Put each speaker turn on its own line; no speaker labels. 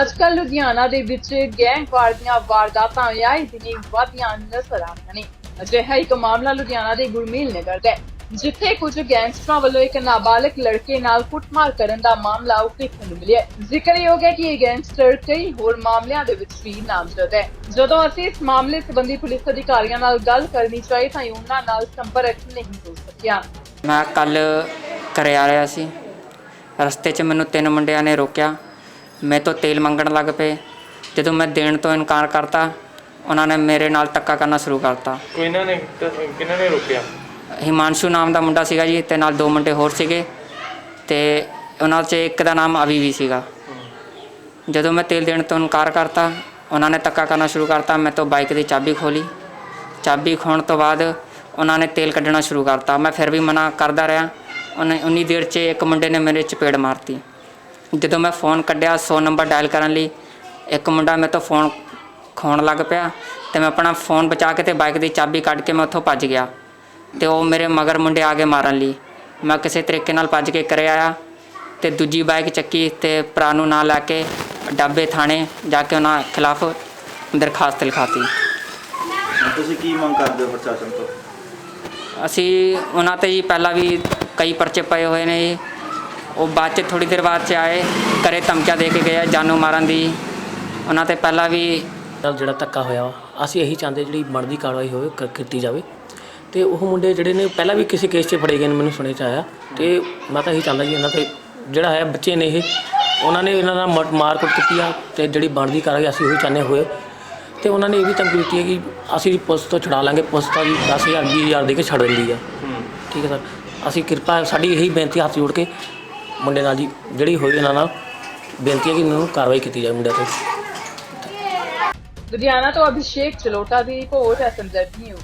ਅੱਜ ਕੱਲ੍ਹ ਲੁਧਿਆਣਾ ਦੇ ਵਿੱਚ ਗੈਂਗਵਾਰ ਦੀਆਂ ਵਾਰਦਾਤਾਂ ਆਏ ਦਿਨੀ ਵਧੀਆਂ ਨਜ਼ਰ ਆ ਨੇ। ਅਜਿਹਾ ਇੱਕ ਮਾਮਲਾ ਲੁਧਿਆਣਾ ਦੇ ਗੁਰਮੀਲ ਨਗਰ ਦਾ ਜਿੱਥੇ ਕੁਝ ਗੈਂਗਸਟਰਾਂ ਵੱਲੋਂ ਇੱਕ ਨਾਬਾਲਗ ਲੜਕੇ ਨਾਲ ਕੁੱਟਮਾਰ ਕਰਨ ਦਾ ਮਾਮਲਾ ਉਠਿੱਠ ਨੂੰ ਮਿਲਿਆ ਜ਼ਿਕਰਯੋਗ ਹੈ ਕਿ ਇਹ ਗੈਂਗਸਟਰ ਕਈ ਹੋਰ ਮਾਮਲਿਆਂ ਦੇ ਵਿੱਚ ਵੀ ਨਾਮਜ਼ਦ ਹੈ। ਜਦੋਂ ਅਸੀਂ ਇਸ ਮਾਮਲੇ ਸੰਬੰਧੀ ਪੁਲਿਸ ਅਧਿਕਾਰੀਆਂ ਨਾਲ ਗੱਲ ਕਰਨੀ ਚਾਹੀ ਤਾਂ ਉਹਨਾਂ ਨਾਲ ਸੰਪਰਕ ਨਹੀਂ ਹੋ ਸਕਿਆ।
ਮੈਂ ਕੱਲ ਘਰੇ ਆ ਰਿਹਾ ਸੀ। ਰਸਤੇ 'ਚ ਮੈਨੂੰ ਤਿੰਨ ਮੁੰਡਿਆਂ ਨੇ ਰੋਕਿਆ। ਮੈਂ ਤੋਂ ਤੇਲ ਮੰਗਣ ਲੱਗ ਪਏ। ਜਦੋਂ ਮੈਂ ਦੇਣ ਤੋਂ ਇਨਕਾਰ ਕਰਤਾ ਉਹਨਾਂ ਨੇ ਮੇਰੇ ਨਾਲ ਧੱਕਾ ਕਰਨਾ ਸ਼ੁਰੂ ਕਰਤਾ।
ਕੋਈ ਇਹਨਾਂ ਨੇ ਕਿਹਨਾਂ ਨੇ ਰੋਕਿਆ?
ਹਿਮਾਂਸ਼ੂ ਨਾਮ ਦਾ ਮੁੰਡਾ ਸੀਗਾ ਜੀ ਤੇ ਨਾਲ ਦੋ ਮੁੰਡੇ ਹੋਰ ਸੀਗੇ ਤੇ ਉਹਨਾਂ 'ਚ ਇੱਕ ਦਾ ਨਾਮ ਅਵੀ ਵੀ ਸੀਗਾ। ਜਦੋਂ ਮੈਂ ਤੇਲ ਦੇਣ ਤੋਂ ਇਨਕਾਰ ਕਰਤਾ ਉਹਨਾਂ ਨੇ ਧੱਕਾ ਕਰਨਾ ਸ਼ੁਰੂ ਕਰਤਾ ਮੈਂ ਤੋਂ ਬਾਈਕ ਦੀ ਚਾਬੀ ਖੋਲੀ। ਚਾਬੀ ਖੋਣ ਤੋਂ ਬਾਅਦ ਉਹਨਾਂ ਨੇ ਤੇਲ ਕੱਢਣਾ ਸ਼ੁਰੂ ਕਰਤਾ। ਮੈਂ ਫਿਰ ਵੀ ਮਨਾ ਕਰਦਾ ਰਿਹਾ। ਉਹਨੇ ਉਨੀ ਦੇਰ 'ਚ ਇੱਕ ਮੁੰਡੇ ਨੇ ਮੇਰੇ ਚਪੇੜ ਮਾਰਤੀ। ਜਦੋਂ ਮੈਂ ਫੋਨ ਕੱਢਿਆ 100 ਨੰਬਰ ਡਾਇਲ ਕਰਨ ਲਈ ਇੱਕ ਮੁੰਡਾ ਮੇਰੇ ਤੋਂ ਫੋਨ ਖੋਣ ਲੱਗ ਪਿਆ ਤੇ ਮੈਂ ਆਪਣਾ ਫੋਨ ਬਚਾ ਕੇ ਤੇ ਬਾਈਕ ਦੀ ਚਾਬੀ ਕੱਢ ਕੇ ਮੈਂ ਉੱਥੋਂ ਭੱਜ ਗਿਆ ਤੇ ਉਹ ਮੇਰੇ ਮਗਰ ਮੁੰਡੇ ਆ ਕੇ ਮਾਰਨ ਲਈ। ਮੈਂ ਕਿਸੇ ਤਰੀਕੇ ਨਾਲ ਭੱਜ ਕੇ ਘਰੇ ਆਇਆ ਤੇ ਦੂਜੀ ਬਾਈਕ ਚੱਕੀ ਤੇ ਭਰਾ ਨੂੰ ਨਾਲ ਲੈ ਕੇ ਡੱਬੇ ਥਾਣੇ ਜਾ ਕੇ ਉਹਨਾਂ ਖਿਲਾਫ ਦਰਖਾਸਤ ਲਿਖਾਤੀ।
ਤੁਸੀਂ ਕੀ ਮੰਗ ਕਰਦੇ ਹੋ ਪ੍ਰਸ਼ਾਸਨ ਤੋਂ?
ਅਸੀਂ ਉਹਨਾਂ ਤੇ ਜੀ ਪਹਿਲਾਂ ਵੀ ਕਈ ਪਰਚੇ ਪਏ ਹੋਏ ਨੇ ਜੀ। ਉਹ ਬਾਅਦ ਚ ਥੋੜੀ ਦੇਰ ਬਾਅਦ ਚ ਆਏ ਘਰੇ ਧਮਕੀਆਂ ਦੇ ਕੇ ਗਏ ਜਾਨੋਂ ਮਾਰਨ ਦੀ। ਉਹਨਾਂ ਤੇ ਪਹਿਲਾਂ ਵੀ
ਨਾਲ ਜਿਹੜਾ ਧੱਕਾ ਹੋਇਆ ਵਾ, ਅਸੀਂ ਇਹੀ ਚਾਹੁੰਦੇ ਜਿਹੜੀ ਬਣਦੀ ਕਾਰਵਾਈ ਹੋਵੇ ਕ- ਕੀਤੀ ਜਾਵੇ। ਤੇ ਉਹ ਮੁੰਡੇ ਜਿਹੜੇ ਨੇ ਪਹਿਲਾਂ ਵੀ ਕਿਸੇ ਕੇਸ 'ਚ ਫੜੇ ਗਏ ਨੇ ਮੈਨੂੰ ਸੁਣੇ 'ਚ ਆਇਆ। ਤੇ ਮੈਂ ਤਾਂ ਇਹੀ ਚਾਹੁੰਦਾ ਜੀ ਇਹਨਾਂ ਤੇ ਜਿਹੜਾ ਹੈ ਬੱਚੇ ਨੇ ਇਹ ਉਹਨਾਂ ਨੇ ਇਹਨਾਂ ਨਾਲ ਮਰ- ਮਾਰਕੁੱਟ ਕੀਤੀ ਆ ਤੇ ਜਿਹੜੀ ਬਣਦੀ ਕਾਰਵਾਈ ਅਸੀਂ ਉਹੀ ਚਾਹੁੰਦੇ ਹੋਏ ਤੇ ਉਹਨਾਂ ਨੇ ਇਹ ਵੀ ਧਮਕੀ ਦਿੱਤੀ ਹੈ ਕਿ ਅਸੀਂ ਪੁਲਿਸ ਤੋਂ ਛੁਡਾ ਲਾਂਗੇ ਪੁਲਿਸ ਤਾਂ ਜੀ 10000 20000 ਦੇ ਕੇ ਛੱਡ ਦਿੰਦੀ ਆ। ਠੀਕ ਹੈ ਸਰ। ਅਸੀਂ ਕਿਰਪਾ ਸਾਡੀ ਇਹੀ ਬੇਨਤੀ ਹੱਥ ਜੋੜ ਕੇ ਮੁੰਡੇ ਨਾਲ ਜੀ, ਜਿਹੜੀ ਹੋਈ ਇਹਨਾਂ ਨਾਲ ਬੇਨਤੀ ਹੈ ਕਿ ਇਹਨਾਂ ਨੂੰ ਕਾਰਵਾਈ ਕੀਤੀ ਜਾਵੇ ਮੁੰਡਿਆਂ ਤੇ।
ਲੁਧਿਆਣਾ ਤੋਂ ਅਭਿਸ਼ੇਕ ਚਲੋਟਾ ਦੀ ਰਿਪੋਰਟ ਐਸਐਮਜ਼ੈਡ ਨਿਊਜ਼